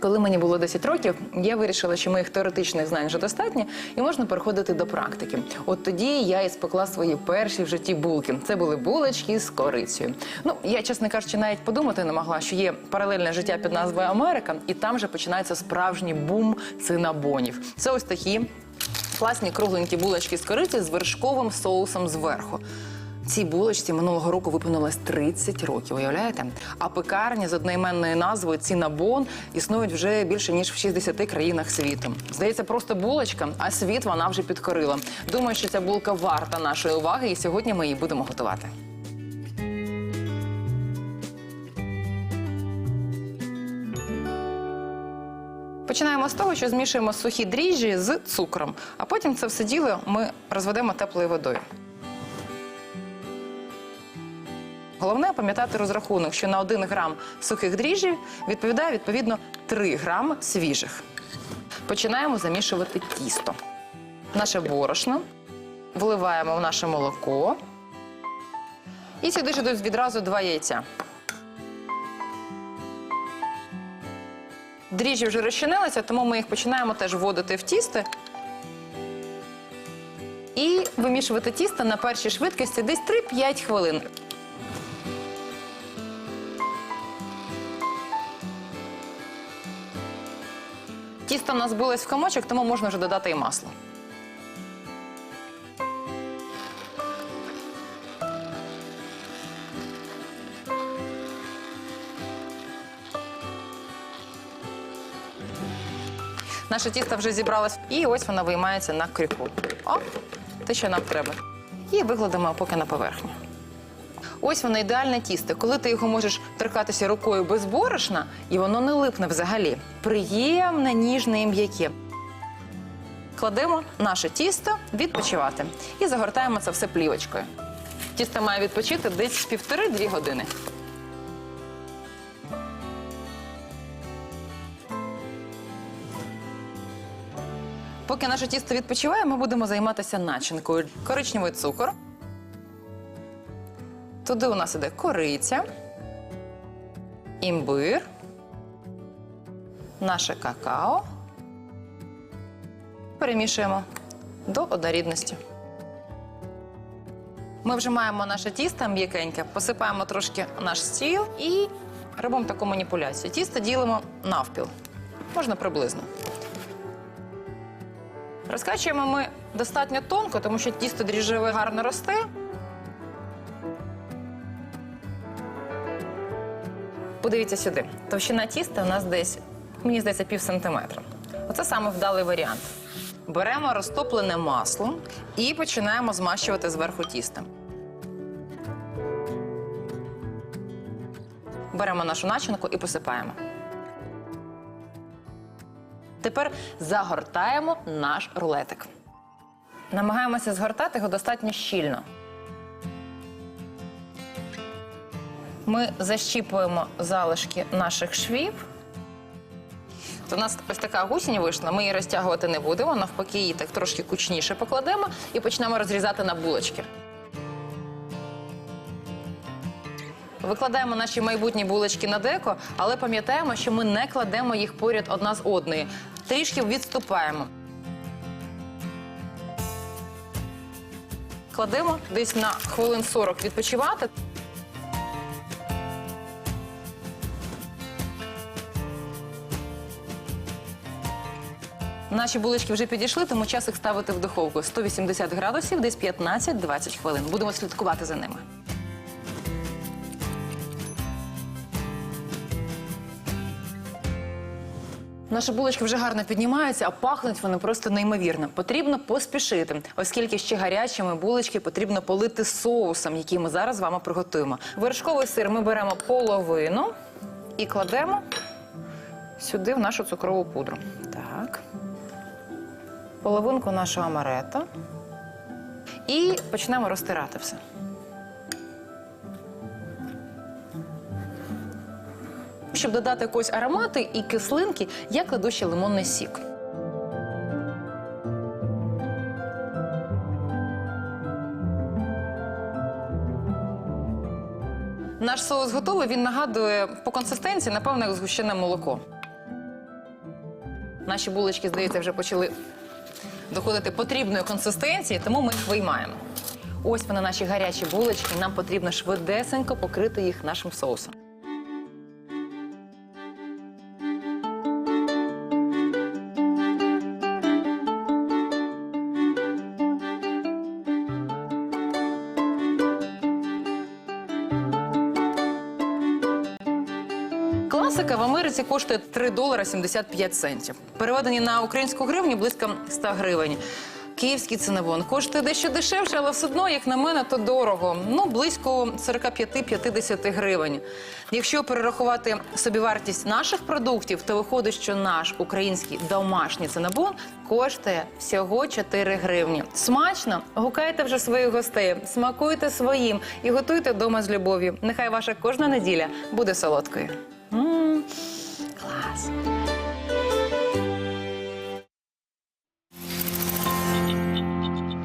Коли мені було 10 років, я вирішила, що моїх теоретичних знань вже достатньо, і можна переходити до практики. От тоді я і спекла свої перші в житті булки. Це були булочки з корицею. Ну я, чесно кажучи, навіть подумати не могла, що є паралельне життя під назвою Америка, і там вже починається справжній бум цинабонів. Це ось такі класні кругленькі булочки з кориці з вершковим соусом зверху. Цій булочці минулого року виповнилось 30 років, уявляєте? А пекарні з одноіменною назвою Цінабон існують вже більше ніж в 60 країнах світу. Здається, просто булочка, а світ вона вже підкорила. Думаю, що ця булка варта нашої уваги, і сьогодні ми її будемо готувати. Починаємо з того, що змішуємо сухі дріжджі з цукром, а потім це все діло ми розведемо теплою водою. Головне пам'ятати розрахунок, що на 1 грам сухих дріжджів відповідає відповідно 3 грами свіжих. Починаємо замішувати тісто. Наше борошно вливаємо в наше молоко. І сюди ж йдуть відразу два яйця. Дріжджі вже розчинилися, тому ми їх починаємо теж вводити в тісто. І вимішувати тісто на першій швидкості десь 3-5 хвилин. Тісто в нас збилось в комочок, тому можна вже додати і масло. Наше тісто вже зібралось, і ось воно виймається на крюку. О, те, що нам треба. І викладемо поки на поверхню. Ось воно ідеальне тісто. Коли ти його можеш торкатися рукою без борошна, і воно не липне взагалі. Приємне, ніжне і м'яке. Кладемо наше тісто відпочивати і загортаємо це все плівочкою. Тісто має відпочити десь півтори-дві години. Поки наше тісто відпочиває, ми будемо займатися начинкою. Коричневий цукор. Туди у нас іде кориця, імбир, наше какао. Перемішуємо до однорідності. Ми вже маємо наше тісто м'якеньке, посипаємо трошки наш стіл і робимо таку маніпуляцію. Тісто ділимо навпіл. Можна приблизно. Розкачуємо ми достатньо тонко, тому що тісто дріжджеве гарно росте. Подивіться сюди. Товщина тіста у нас десь, мені здається, пів сантиметра. Оце саме вдалий варіант. Беремо розтоплене масло і починаємо змащувати зверху тіста. Беремо нашу начинку і посипаємо. Тепер загортаємо наш рулетик. Намагаємося згортати його достатньо щільно. Ми защіпуємо залишки наших швів. У нас ось така гусінь вийшла, ми її розтягувати не будемо, навпаки, її так трошки кучніше покладемо і почнемо розрізати на булочки. Викладаємо наші майбутні булочки на деко, але пам'ятаємо, що ми не кладемо їх поряд одна з одної. Трішки відступаємо. Кладемо десь на хвилин 40 відпочивати. Наші булочки вже підійшли, тому час їх ставити в духовку 180 градусів, десь 15-20 хвилин. Будемо слідкувати за ними. Наші булочки вже гарно піднімаються, а пахнуть вони просто неймовірно. Потрібно поспішити, оскільки ще гарячими булочки потрібно полити соусом, який ми зараз з вами приготуємо. Вершковий сир ми беремо половину і кладемо сюди в нашу цукрову пудру. Так. Половинку нашого амарета. І почнемо розтирати все. Щоб додати якось аромати і кислинки, я кладу ще лимонний сік. Наш соус готовий. Він нагадує по консистенції, напевно, як згущене молоко. Наші булочки, здається, вже почали доходити потрібної консистенції, тому ми їх виймаємо. Ось вони наші гарячі булочки. Нам потрібно швидесенько покрити їх нашим соусом. Класика в Америці коштує 3 долара 75 центів. Переведені на українську гривню близько 100 гривень. Київський цинабон коштує дещо дешевше, але все одно, як на мене, то дорого. Ну, близько 45-50 гривень. Якщо перерахувати собівартість наших продуктів, то виходить, що наш український домашній цинабон коштує всього 4 гривні. Смачно? Гукайте вже своїх гостей, смакуйте своїм і готуйте вдома з любов'ю. Нехай ваша кожна неділя буде солодкою. М, class.